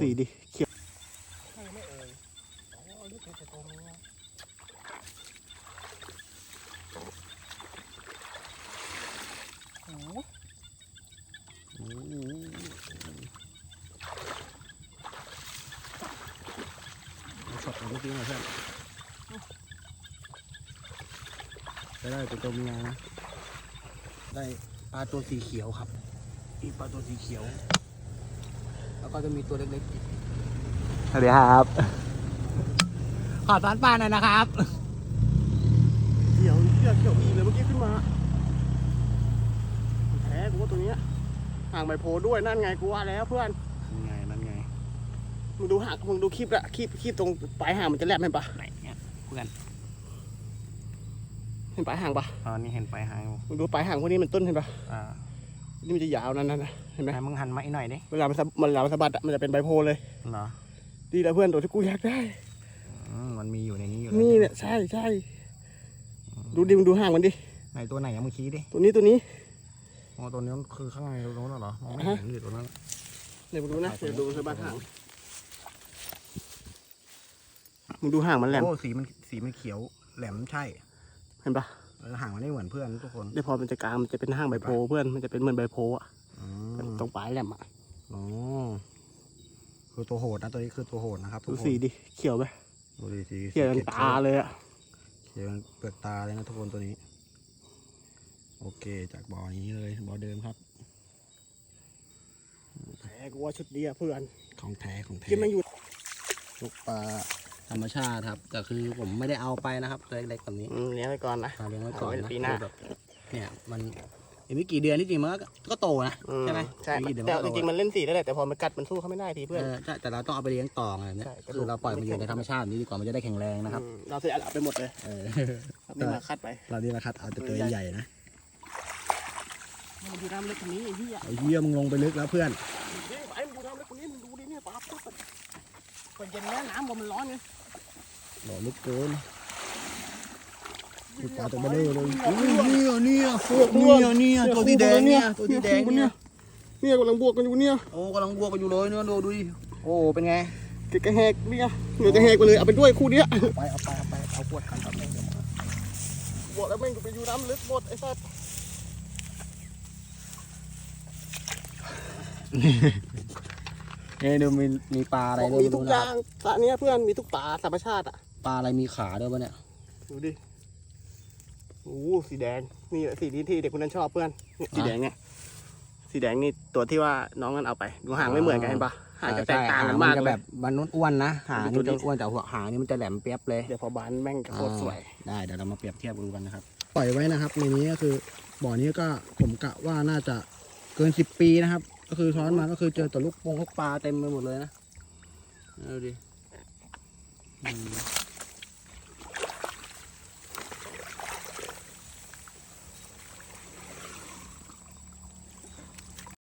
สีดิเขียวใช่ไม่เอ่ยอ๋อนี่คือตรงนี้โอ้โหสดเมื่อกี้หน่อยเพื่อนไปได้เป็นตัวเมียนะได้ปลาตัวสีเขียวครับมีปลาตัวสีเขียว แล้วก็จะมีตัวเล็กๆอีกสวัสดีครับ ขอตอนปลาหน่อยนะครับเขียวเขียวเขียวอีกเลยเมื่อกี้ขึ้นมาแพ้กูว่าตัวเนี้ยห่างใบโพด้วยนั่นไงกูว่าแล้วเพื่อนนั่นไงนั่นไงมึงดูหางมึงดูคลิปละคลิปคลิปตรงปลายหางมันจะแลบเห็นปะไหนเนี่ยเพื่อนเห็นปลายหางปะตอนนี้เห็นปลายหางอยู่มึงดูปลายหางพวกนี้มันต้นเห็นปะอ่า นี่มันจะยาวนั่นนะเห็นไหมไหนมึงหันมาอีกหน่อยดิเวลามันสะมันเวลามันสะบัดอะมันจะเป็นใบโพเลยเหรอดีแล้วเพื่อนตัวที่กูอยากได้อืมมันมีอยู่ในนี้อยู่นี่เนี่ยใช่ใช่ดูดิมึงดูห่างมันดิไหนตัวไหนอะมึงชี้ดิตัวนี้ตัวนี้อ๋อตัวนี้มันคือข้างในตรงนู้นน่ะเหรอมองไม่ฮะเห็นอยู่ตัวนั้นเดี๋ยวมึงดูนะเดี๋ยวดูสะบัดห่างมึงดูห่างมันแหลมโอ้สีมันสีมันเขียวแหลมใช่ เห็นปะแล้ว หางมันไม่เหมือนเพื่อนทุกคนเดี๋ยวพอมันจะกลางมันจะเป็นห่างใบโพเพื่อนมันจะเป็นเหมือนใบโพอะอืมตรงปลายแหลมอะอ๋อคือตัวโหดนะตัวนี้คือตัวโหดนะครับทุดูกคนสีดิเขียวไหมดูดิสีเขียวยันตาเลยอะเขียวยันเปลือกตาเลยนะทุกคนตัวนี้ โอเคจากบ่อนี้เลยบ่อเดิมครับแพ้กูว่าชุดเดียวเพื่อนของแท้ของแท้กินมันอยู่ลูกปลา ธรรมชาติครับแต่คือผมไม่ได้เอาไปนะครับตัวเล็กๆแบบนี้อืมเลี้ยงไว้ก่อนนะมาเลี้ยงไว้ก่อนเอาไว้นะปีหน้า คือแบบเนี่ยมันอีกไม่กี่เดือนที่จริงมันก็ก็โตนะอืใช่ไหมใช่อีกกี่เดือนแต่มันก็จโตริงๆมันเล่นสีได้แหละแต่พอมันกัดมันสู้เขาไม่ได้ทีเพื่อน เออใช่แต่เราต้องเอาไปเลี้ยงต่อไงเนี่ยใช่กระดูก คือเราปล่อยมันอยู่ในธรรมชาตินี้ดีกว่ามันจะได้แข็งแรงนะครับอืมเราเสียเอาไปหมดเลยเออ เอานี่มาคัดไปเราดีนะครับเอาแต่ตัวใหญ่ๆนะมันอยู่น้ำลึกตรงนี้ไอ้เหี้ยไอ้เหี้ยมึงลงไปลึกแล้วเพื่อน เฮ้ยไอ้มึงดูน้ำลึกตรงนี้มึงดูดิเนี่ยปลาปั๊บก็เย็นแล้วน้ำมันร้อนไง หล่อลึกเกินลูกปลาตัวเบลอเลยอุ้ยเนี่ยเนี่ยเนี่ยเนี่ยตัวที่แดงเนี่ยตัวที่แดงเนี่ยเนี่ยกำลังบวกกันอยู่เนี่ยโอ้กำลังบวกกันอยู่เลยเนี่ยดูดูดิโอ้เป็นไงเกะกระแหกเนี่ยเหนือจะแหกไปเลยเอาไปด้วยคู่เนี้ยไปเอาไปเอาไปเอาขวดกันครับเดี๋ยวมาบวกแล้วแม่งก็ไปอยู่น้ำลึกหมดไอ้สัสเอ้ยดูมีมีปลาอะไรด้วยมีทุกอย่างสระเนี้ยเพื่อนมีทุกป่าธรรมชาติอะ ปลาอะไรมีขาด้วยปะเนี่ย ดูดิ โอ้โหสีแดง นี่แหละสีนี้ที่เด็กคนนั้นชอบเพื่อนเนี่ยสีแดงเนี่ย สีแดงนี่ตัวที่ว่าน้องนั้นเอาไป ดูหางไม่เหมือนกันเห็นปะหางจะแตกต่างกันมากจะเลแบยบมันอ้วนๆนะ หางดูนี่ดิจะอ้วนแต่หัวหางนี่มันจะแหลมเปียบเลย เดี๋ยวพอบานแม่งจะโคตรสวย ได้เดี๋ยวเรามาเปรียบเทียบดูกันนะครับ ปล่อยไว้นะครับ ในนี้ก็คือบ่อนี้ก็ผมกะว่าน่าจะเกินสิบปีนะครับ ก็คือช้อนมาก็คือเจอแต่ลูกปงลูกปลาเต็มไปหมดเลยนะเอาดูดิอืม